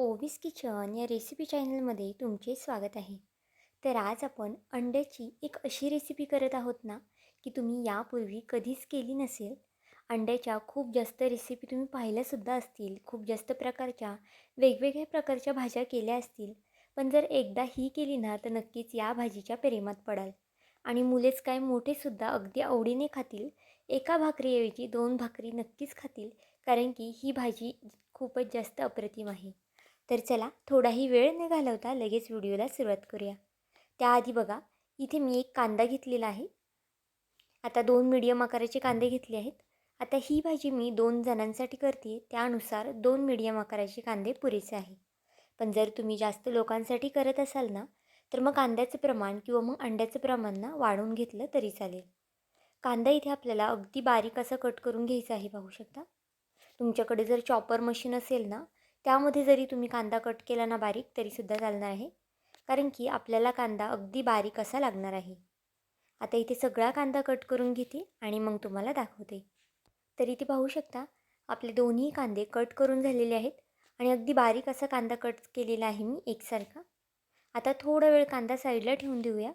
Ovis kitchen या recipe चॅनलमध्ये तुमचे स्वागत आहे. तर आज आपण अंड्याची एक अशी रेसिपी करत आहोत ना की तुम्ही यापूर्वी कधीच केली नसेल. अंड्याच्या खूप जास्त रेसिपी तुम्ही पाहिल्यासुद्धा असतील खूप जास्त प्रकारच्या वेगवेगळ्या प्रकारच्या भाज्या केल्या असतील. पण जर एकदा ही केली ना तर नक्कीच या भाजीच्या प्रेमात पडाल. आणि मुलेच काय मोठेसुद्धा अगदी आवडीने खातील. एका भाकरीऐवजी दोन भाकरी नक्कीच खातील कारण की ही भाजी खूपच जास्त अप्रतिम आहे. तर चला थोडाही वेळ न घालवता लगेच व्हिडिओला सुरुवात करूया. त्याआधी बघा इथे मी एक कांदा घेतलेला आहे. आता दोन मीडियम आकाराचे कांदे घेतले आहेत. आता ही भाजी मी दोन जणांसाठी करते त्यानुसार दोन मीडियम आकाराचे कांदे पुरेसे आहे. पण जर तुम्ही जास्त लोकांसाठी करत असाल ना तर मग कांद्याचं प्रमाण किंवा मग अंड्याचं प्रमाण ना वाढवून घेतलं तरी चालेल. कांदा इथे आपल्याला अगदी बारीक असं कट करून घ्यायचा आहे पाहू शकता. तुमच्याकडे जर चॉपर मशीन असेल ना त्यामध्ये जरी तुम्ही कांदा कट केला ना बारीक तरीसुद्धा चालणार आहे. कारण की आपल्याला कांदा अगदी बारीक असा लागणार आहे. आता इथे सगळा कांदा कट करून घेते आणि मग तुम्हाला दाखवते. तर इथे पाहू शकता आपले दोन्ही कांदे कट करून झालेले आहेत आणि अगदी बारीक असा कांदा कट केलेला आहे मी एकसारखा. आता थोडा वेळ कांदा साईडला ठेवून देऊया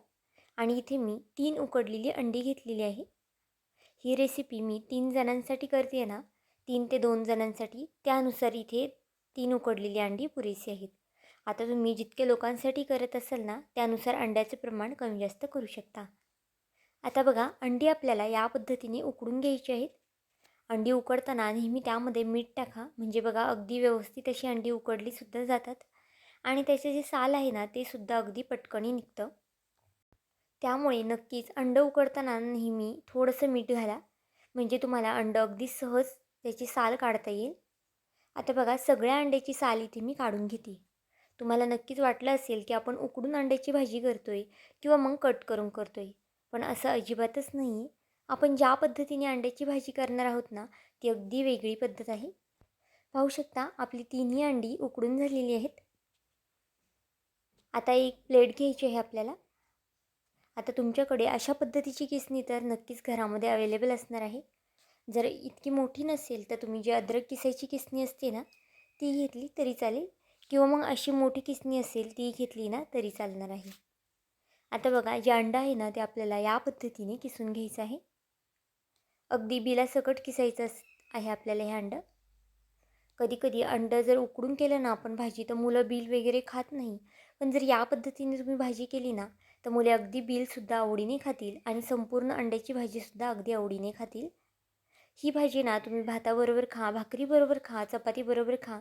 आणि इथे मी तीन उकडलेली अंडी घेतलेली आहे. ही रेसिपी मी तीन जणांसाठी करते ना तीन ते दोन जणांसाठी त्यानुसार इथे तीन उकडलेली अंडी पुरेशी आहेत. आता तुम्ही जितके लोकांसाठी करत असाल ना त्यानुसार अंड्याचे प्रमाण कमी जास्त करू शकता. आता बघा अंडी आपल्याला या पद्धतीने उकडून घ्यायची आहेत. अंडी उकडताना नेहमी त्यामध्ये मीठ टाका. म्हणजे बघा अगदी व्यवस्थित अशी अंडी उकडलीसुद्धा जातात. आणि त्याचे जे साल आहे ना ते सुद्धा अगदी पटकणी निघतं. त्यामुळे नक्कीच अंडं उकडताना नेहमी थोडंसं मीठ घाला. म्हणजे तुम्हाला अंडं अगदी सहज त्याची साल काढता येईल. आता बघा सगळ्या अंड्याची साल इथे मी काढून घेते. तुम्हाला नक्कीच वाटलं असेल की आपण उकडून अंड्याची भाजी करतो आहे किंवा मग कट करून करतो आहे पण असं अजिबातच नाही आहे आपण ज्या पद्धतीने अंड्याची भाजी करणार आहोत ना ती अगदी वेगळी पद्धत आहे. पाहू शकता आपली तिन्ही अंडी उकडून झालेली आहेत. आता एक प्लेट घ्यायची आहे आपल्याला. आता तुमच्याकडे अशा पद्धतीची किसणी तर नक्कीच घरामध्ये अवेलेबल असणार आहे. जर इतकी मोठी नसेल तर तुम्ही जी अद्रक किसायची किसणी असते ना ती घेतली तरी चालेल. किंवा मग अशी मोठी किसणी असेल ती घेतली ना तरी चालणार आहे. आता बघा जे अंडा आहे ना ते आपल्याला या पद्धतीने किसून घ्यायचं आहे. अगदी बिलासकट किसायचं आहे आपल्याला हे अंडं. कधी कधी अंडं जर उकडून केलं ना आपण भाजी तर मुलं बिल वगैरे खात नाही. पण जर या पद्धतीने तुम्ही भाजी केली ना तर मुले अगदी बिलसुद्धा आवडीने खातील आणि संपूर्ण अंड्याची भाजीसुद्धा अगदी आवडीने खातील. ही भाजी ना तुम्ही भाताबरोबर खा भाकरीबरोबर खा चपातीबरोबर खा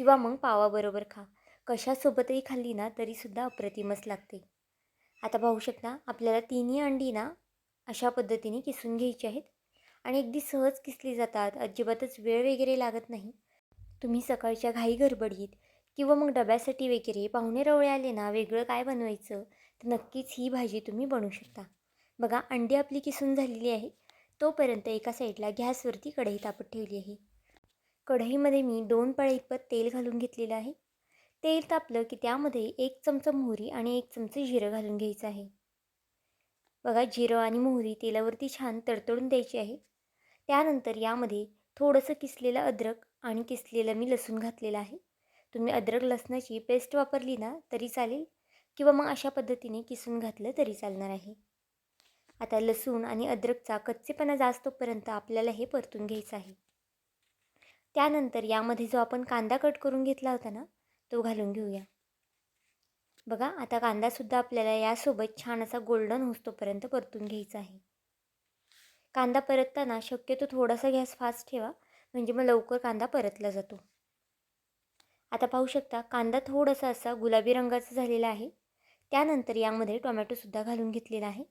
किंवा मग पावाबरोबर खा. कशासोबतही खाल्ली ना तरीसुद्धा अप्रतिमच लागते. आता पाहू शकता आपल्याला तिन्ही अंडी ना अशा पद्धतीने किसून घ्यायची आहेत आणि अगदी सहज किसली जातात. अजिबातच वेळ वगैरे लागत नाही. तुम्ही सकाळच्या घाई गडबडीत किंवा मग डब्यासाठी वगैरे पाहुणे रवळे आले ना वेगळं काय बनवायचं? तर नक्कीच ही भाजी तुम्ही बनवू शकता. बघा अंडी आपली किसून झालेली आहे. तोपर्यंत एका साईडला गॅसवरती कढई तापत ठेवली आहे. कढईमध्ये मी दोन पळे इतपत तेल घालून घेतलेलं आहे. तेल तापलं की त्यामध्ये एक चमचा मोहरी आणि एक चमचं जिरं घालून घ्यायचं आहे. बघा जिरं आणि मोहरी तेलावरती छान तडतडून द्यायची आहे. त्यानंतर यामध्ये थोडंसं किसलेलं अद्रक आणि किसलेलं मी लसूण घातलेलं आहे. तुम्ही अद्रक लसणाची पेस्ट वापरली ना तरी चालेल. किंवा मग अशा पद्धतीने किसून घातलं तरी चालणार आहे. आता लसूण आणि अद्रकचा कच्चेपणा जास्तपर्यंत आपल्याला हे परतून घ्यायचं आहे. त्यानंतर यामध्ये जो आपण कांदा कट करून घेतला होता ना तो घालून घेऊया. बघा आता कांदासुद्धा आपल्याला यासोबत छान असा गोल्डन होतोपर्यंत परतून घ्यायचा आहे. कांदा परतताना शक्यतो थोडासा गॅस फास्ट ठेवा म्हणजे मग लवकर कांदा परतला जातो. आता पाहू शकता कांदा थोडासा असा गुलाबी रंगाचा झालेला आहे. त्यानंतर यामध्ये टोमॅटोसुद्धा घालून घेतलेला आहे.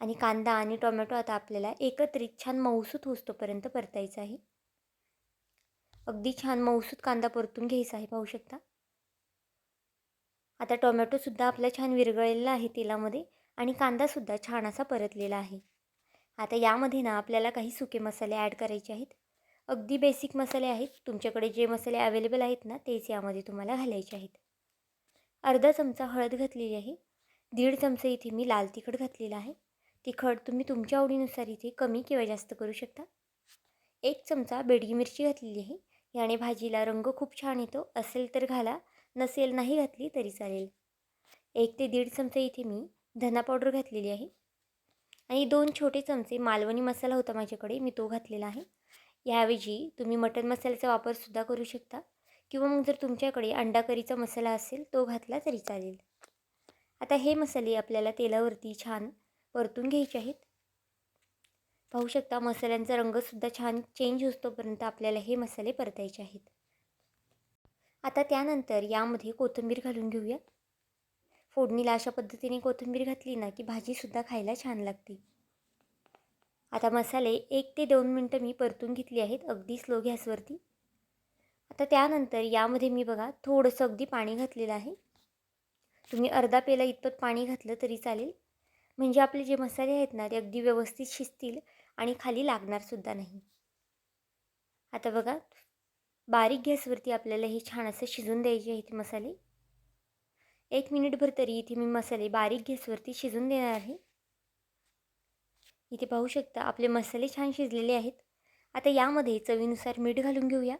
आणि कांदा आणि टोमॅटो आता आपल्याला एकत्रित छान मऊसूत होस्तोपर्यंत परतायचं आहे. अगदी छान मऊसूत कांदा परतून घ्यायचा आहे पाहू शकता. आता टोमॅटोसुद्धा आपला छान विरघळलेला आहे तेलामध्ये आणि कांदासुद्धा छान असा परतलेला आहे. आता यामध्ये ना आपल्याला काही सुके मसाले ॲड करायचे आहेत. अगदी बेसिक मसाले आहेत. तुमच्याकडे जे मसाले अवेलेबल आहेत ना तेच यामध्ये तुम्हाला घालायचे आहेत. अर्धा चमचा हळद घातलेली आहे. दीड चमचा इथे मी लाल तिखट घातलेला आहे. तिखट तुम्ही तुमच्या आवडीनुसार इथे कमी किंवा जास्त करू शकता. एक चमचा बेडगी मिरची घातलेली आहे. याने भाजीला रंग खूप छान येतो. असेल तर घाला. नसेल नाही घातली तरी चालेल. एक ते दीड चमचे इथे मी धना पावडर घातलेली आहे. आणि दोन छोटे चमचे मालवणी मसाला होता माझ्याकडे. मी तो घातलेला आहे. याऐवजी तुम्ही मटन मसाल्याचा वापरसुद्धा करू शकता. किंवा मग जर तुमच्याकडे अंडा करीचा मसाला असेल तो घातला तरी चालेल. आता हे मसाले आपल्याला तेलावरती छान परतून घ्यायचे आहेत. पाहू शकता मसाल्यांचा रंगसुद्धा छान चेंज होतोपर्यंत आपल्याला हे मसाले परतायचे आहेत. आता त्यानंतर यामध्ये कोथिंबीर घालून घेऊया. फोडणीला अशा पद्धतीने कोथिंबीर घातली ना की भाजीसुद्धा खायला छान लागते. आता मसाले एक ते दोन मिनटं मी परतून घेतली आहेत अगदी स्लो गॅसवरती. आता त्यानंतर यामध्ये मी बघा थोडंसं अगदी पाणी घातलेलं आहे. तुम्ही अर्धा पेला इतपत पाणी घातलं तरी चालेल. म्हणजे आपले जे मसाले आहेत ना ते अगदी व्यवस्थित शिजतील आणि खाली लागणारसुद्धा नाही. आता बघा बारीक गॅसवरती आपल्याला हे छान असं शिजून द्यायचे आहेत मसाले. एक मिनिटभर तरी इथे मी मसाले बारीक गॅसवरती शिजून देणार आहे. इथे पाहू शकता आपले मसाले छान शिजलेले आहेत. आता यामध्ये चवीनुसार मीठ घालून घेऊया.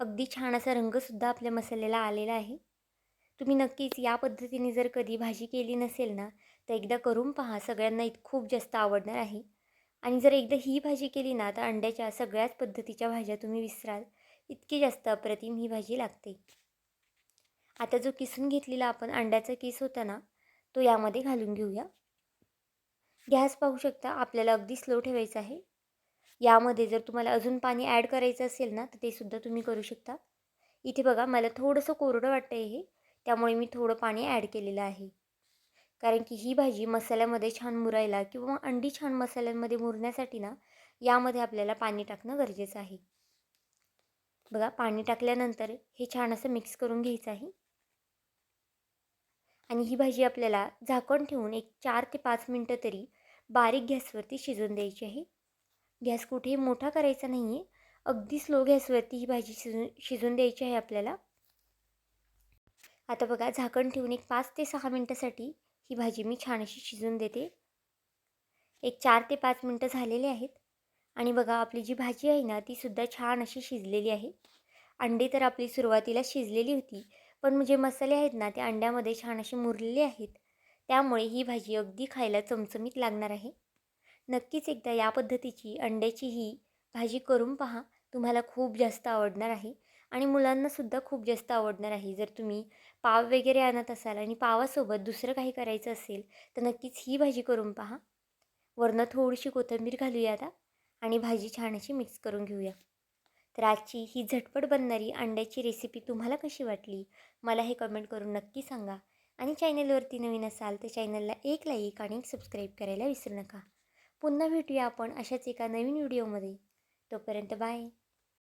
अगदी छान असा रंगसुद्धा आपल्या मसाल्याला आलेला आहे. तुम्ही नक्कीच या पद्धतीने जर कधी भाजी केली नसेल ना तर एकदा करून पहा. सगळ्यांना इत खूप जास्त आवडणार आहे. आणि जर एकदा ही भाजी केली ना तर अंड्याच्या सगळ्याच पद्धतीच्या भाज्या तुम्ही विसराल. इतकी जास्त अप्रतिम ही भाजी लागते. आता जो किसून घेतलेला आपण अंड्याचा किस होता ना तो यामध्ये घालून घेऊया. गॅस पाहू शकता आपल्याला अगदी स्लो ठेवायचा आहे. यामध्ये जर तुम्हाला अजून पाणी ॲड करायचं असेल ना तर ते सुद्धा तुम्ही करू शकता. इथे बघा मला थोडंसं कोरडं वाटतं आहे हे. त्यामुळे मी थोडं पाणी ॲड केलेलं आहे. कारण की ही भाजी मसाल्यामध्ये छान मुरायला किंवा अंडी छान मसाल्यांमध्ये मुरण्यासाठी ना यामध्ये आपल्याला पाणी टाकणं गरजेचं आहे. बघा पाणी टाकल्यानंतर हे छान असं मिक्स करून घ्यायचं आहे. आणि ही भाजी आपल्याला झाकण ठेवून एक चार ते पाच मिनटं तरी बारीक गॅसवरती शिजून द्यायची आहे. गॅस कुठेही मोठा करायचा नाही आहे अगदी स्लो गॅसवरती ही भाजी शिजून शिजून द्यायची आहे आपल्याला. आता बघा झाकण ठेवून एक पाच ते सहा मिनटासाठी ही भाजी मी छान अशी शिजून देते. एक चार ते पाच मिनटं झालेले आहेत. आणि बघा आपली जी भाजी आहे ना तीसुद्धा छान अशी शिजलेली आहे. अंडी तर आपली सुरुवातीला शिजलेली होती पण जे मसाले आहेत ना ते अंड्यामध्ये छान असे मुरलेले आहेत. त्यामुळे ही भाजी अगदी खायला चमचमीत लागणार आहे. नक्कीच एकदा या पद्धतीची अंड्याची ही भाजी करून पहा. तुम्हाला खूप जास्त आवडणार आहे. आणि मुलांनासुद्धा खूप जास्त आवडणार आहे. जर तुम्ही पाव वगैरे आणत असाल आणि पावासोबत दुसरं काही करायचं असेल तर नक्कीच ही भाजी करून पहा. वरनं थोडीशी कोथिंबीर घालूया आता आणि भाजी छान अशी मिक्स करून घेऊया. तर आजची ही झटपट बनणारी अंड्याची रेसिपी तुम्हाला कशी वाटली मला हे कमेंट करून नक्की सांगा. आणि चॅनलवरती नवीन असाल तर चॅनलला एक लाईक आणि सबस्क्राईब करायला विसरू नका. पुन्हा भेटूया आपण अशाच एका नवीन व्हिडिओमध्ये. तोपर्यंत बाय.